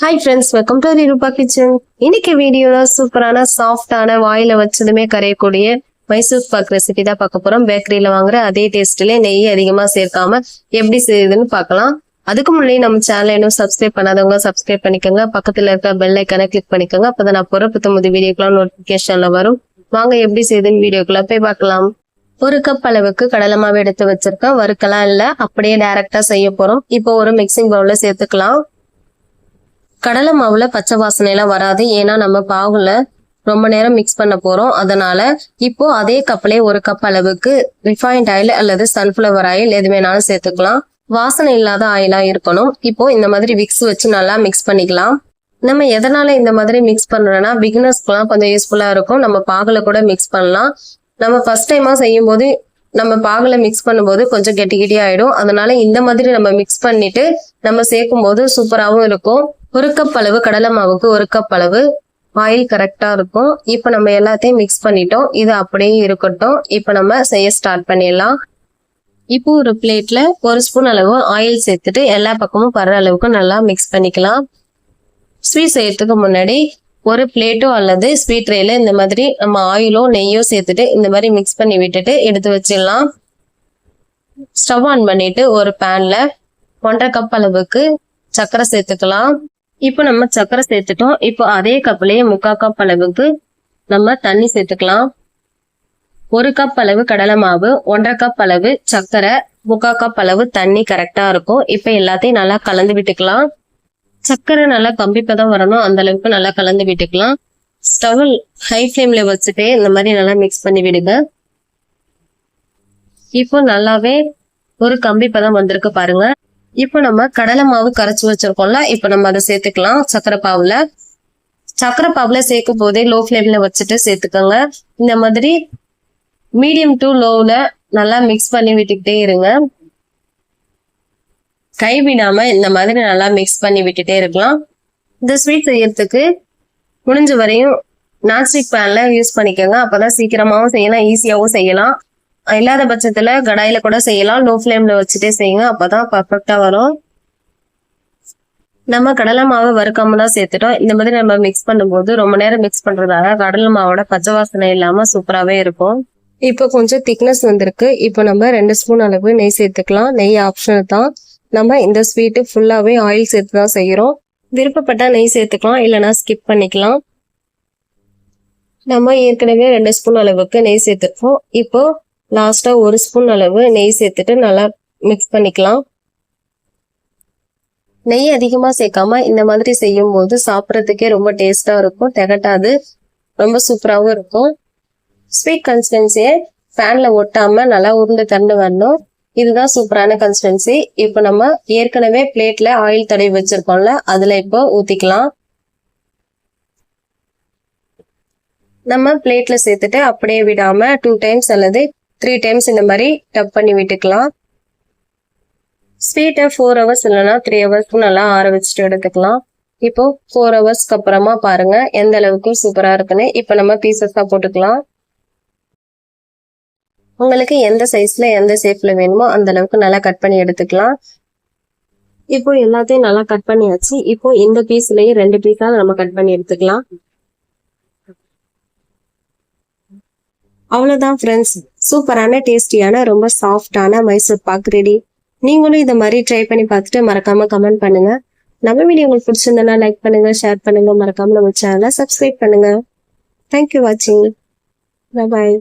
Hi friends welcome to Rupa kitchen இன்னைக்கு வீடியோவில் சூப்பரான சாஃப்டான வாயில வச்சதுமே கரையக்கூடிய மைசூர் பாக் ரெசிபி தான் பார்க்க போறோம். பேக்கரியில வாங்குற அதே டேஸ்ட்ல நெய் அதிகமா சேர்க்காம எப்படி செய்யுதுன்னு பார்க்கலாம். அதுக்கு முன்னாடி நம்ம சேனலை இன்னும் சப்ஸ்கிரைப் பண்ணாதவங்க சப்ஸ்கிரைப் பண்ணிக்கோங்க. பக்கத்துல இருக்க பெல் ஐக்கனை கிளிக் பண்ணிக்கோங்க. அப்பதான் நான் பொறுப்பு புத்தமுது வீடியோக்கெல்லாம் நோட்டிபிகேஷன்ல வரும். வாங்க எப்படி செய்யுதுன்னு வீடியோக்குள்ள போய் பார்க்கலாம். ஒரு கப் அளவுக்கு கடலை மாவு எடுத்து வச்சிருக்கேன் வறுக்கலாம் இல்ல அப்படியே டைரக்டா செய்ய போறோம். இப்போ ஒரு மிக்சிங் பவுல்ல சேர்த்துக்கலாம். கடலை மாவுல பச்சை வாசனை எல்லாம் வராது. ஏன்னா நம்ம பாகுல ரொம்ப நேரம் மிக்ஸ் பண்ண போறோம். அதனால இப்போ அதே கப்லயே ஒரு கப் அளவுக்கு ரிஃபைண்ட் ஆயில் அல்லது சன்ஃபிளவர் ஆயில் எது வேணாலும் சேர்த்துக்கலாம். வாசனை இல்லாத ஆயிலா இருக்கணும். இப்போ இந்த மாதிரி விக்ஸ் வச்சு நல்லா மிக்ஸ் பண்ணிக்கலாம். நம்ம எதனால இந்த மாதிரி மிக்ஸ் பண்றோம்னா பிகினர்ஸ்க்குலாம் கொஞ்சம் யூஸ்ஃபுல்லா இருக்கும். நம்ம பாகுல கூட மிக்ஸ் பண்ணலாம். நம்ம ஃபர்ஸ்ட் டைமா செய்யும் போது நம்ம பாகுல மிக்ஸ் பண்ணும்போது கொஞ்சம் கெட்டி கெட்டி ஆயிடும். அதனால இந்த மாதிரி நம்ம மிக்ஸ் பண்ணிட்டு நம்ம சேர்க்கும் போது சூப்பராகவும் இருக்கும். ஒரு கப் அளவு கடலை மாவுக்கு ஒரு கப் அளவு ஆயில் கரெக்டாக இருக்கும். இப்போ நம்ம எல்லாத்தையும் மிக்ஸ் பண்ணிட்டோம். இது அப்படியே இருக்கட்டும். இப்போ நம்ம செய்ய ஸ்டார்ட் பண்ணிடலாம். இப்போ ஒரு பிளேட்ல ஒரு ஸ்பூன் அளவு ஆயில் சேர்த்துட்டு எல்லா பக்கமும் படுற அளவுக்கு நல்லா மிக்ஸ் பண்ணிக்கலாம். ஸ்வீட் செய்யறதுக்கு முன்னாடி ஒரு பிளேட்டோ அல்லது ஸ்வீட் ட்ரேல இந்த மாதிரி நம்ம ஆயிலோ நெய்யோ சேர்த்துட்டு இந்த மாதிரி மிக்ஸ் பண்ணி விட்டுட்டு எடுத்து வச்சிடலாம். ஸ்டவ் ஆன் பண்ணிட்டு ஒரு பேன்ல ஒன்றரை கப் அளவுக்கு சர்க்கரை சேர்த்துக்கலாம். இப்போ நம்ம சர்க்கரை சேர்த்துட்டோம். இப்போ அதே கப்லயே முக்கா கப் அளவுக்கு நம்ம தண்ணி சேர்த்துக்கலாம். ஒரு கப் அளவு கடலை மாவு ஒன்றரை கப் அளவு சர்க்கரை முக்கா கப் அளவு தண்ணி கரெக்டா இருக்கும். இப்போ எல்லாத்தையும் நல்லா கலந்து விட்டுக்கலாம். சர்க்கரை நல்லா கம்பிப்பதான் வரணும். அந்த அளவுக்கு நல்லா கலந்து விட்டுக்கலாம். ஸ்டவ் ஹை ஃப்ளேம்ல வச்சுட்டு இந்த மாதிரி நல்லா மிக்ஸ் பண்ணி விடுங்க. இப்போ நல்லாவே ஒரு கம்பி பதம் வந்திருக்கு பாருங்க. இப்போ நம்ம கடலை மாவு கரைச்சி வச்சிருக்கோம்ல இப்போ நம்ம அதை சேர்த்துக்கலாம். சக்கரை பாவுல. சக்கரை பாவுல சேர்க்கும் போதே லோ ஃப்ளேம்ல வச்சுட்டு சேர்த்துக்கோங்க. இந்த மாதிரி மீடியம் டு லோவில் நல்லா மிக்ஸ் பண்ணி விட்டுக்கிட்டே இருங்க. கை விடாம இந்த மாதிரி நல்லா மிக்ஸ் பண்ணி விட்டுட்டே இருக்கலாம். இந்த ஸ்வீட் செய்யறதுக்கு முடிஞ்ச வரையும் நான்ஸ்டிக் பேன்ல யூஸ் பண்ணிக்கோங்க. அப்பதான் சீக்கிரமாவும் செய்யலாம் ஈஸியாவும் செய்யலாம். இல்லாத பட்சத்துல கடாயில கூட செய்யலாம். லோ ஃப்ளேம்ல வச்சுட்டே செய்யுங்க. அப்பதான் பர்ஃபெக்டா வரும். நம்ம கடலை மாவை வறுக்காம தான் சேர்த்துட்டோம். இந்த மாதிரி நம்ம மிக்ஸ் பண்ணும்போது ரொம்ப நேரம் மிக்ஸ் பண்றதால கடலை மாவோட பச்சை வாசனை இல்லாம சூப்பராகவே இருக்கும். இப்போ கொஞ்சம் திக்னஸ் வந்திருக்கு. இப்போ நம்ம ரெண்டு ஸ்பூன் அளவு நெய் சேர்த்துக்கலாம். நெய் ஆப்ஷனல் தான். நம்ம இந்த ஸ்வீட்டு ஃபுல்லாகவே ஆயில் சேர்த்து தான் செய்கிறோம் விருப்பப்பட்டா நெய் சேர்த்துக்கலாம். இல்லைன்னா ஸ்கிப் பண்ணிக்கலாம். நம்ம ஏற்கனவே ரெண்டு ஸ்பூன் அளவுக்கு நெய் சேர்த்துருக்கோம். இப்போ லாஸ்ட்டாக ஒரு ஸ்பூன் அளவு நெய் சேர்த்துட்டு நல்லா மிக்ஸ் பண்ணிக்கலாம். நெய் அதிகமாக சேர்க்காம இந்த மாதிரி செய்யும் போது சாப்பிட்றதுக்கே ரொம்ப டேஸ்ட்டாக இருக்கும் திகட்டாது ரொம்ப சூப்பராகவும் இருக்கும். ஸ்வீட் கன்சிஸ்டன்சியை ஃபேனில் ஒட்டாமல் நல்லா உருண்டு தண்ணு வரணும். இதுதான் சூப்பரான கன்சிஸ்டன்சி இப்போ நம்ம ஏற்கனவே பிளேட்டில் ஆயில் தடவி வச்சுருக்கோம்ல அதில் இப்போ ஊற்றிக்கலாம் நம்ம பிளேட்டில் சேர்த்துட்டு அப்படியே விடாமல் டூ டைம்ஸ் அல்லது த்ரீ டைம்ஸ் இந்த மாதிரி டப் பண்ணி விட்டுக்கலாம். ஸ்வீட்டை ஃபோர் ஹவர்ஸ் இல்லைன்னா த்ரீ ஹவர்ஸ்க்கு நல்லா ஆற வச்சுட்டு எடுத்துக்கலாம். இப்போ ஃபோர் ஹவர்ஸ்க்கு அப்புறமா பாருங்க எந்த அளவுக்கு சூப்பரா இருக்குன்னு. இப்போ நம்ம பீசஸா போட்டுக்கலாம். உங்களுக்கு எந்த சைஸ்ல எந்த ஷேப்ல வேணுமோ அந்த அளவுக்கு நல்லா கட் பண்ணி எடுத்துக்கலாம். இப்போ எல்லாத்தையும் நல்லா கட் பண்ணியாச்சு. இப்போ இந்த பீஸ்லயே ரெண்டு பீஸா நம்ம கட் பண்ணி எடுத்துக்கலாம். அவ்வளோதான் ஃப்ரெண்ட்ஸ் சூப்பரான டேஸ்டியான ரொம்ப சாஃப்டான மைசூர் பாக் ரெடி நீங்களும் இதை மாதிரி ட்ரை பண்ணி பார்த்துட்டு மறக்காம கமெண்ட் பண்ணுங்க. நம்ம வீடியோ உங்களுக்கு பிடிச்சிருந்தனா லைக் பண்ணுங்க ஷேர் பண்ணுங்க. மறக்காம நம்ம சேனலை சப்ஸ்கிரைப் பண்ணுங்க. தேங்க்யூ வாட்சிங் பாய்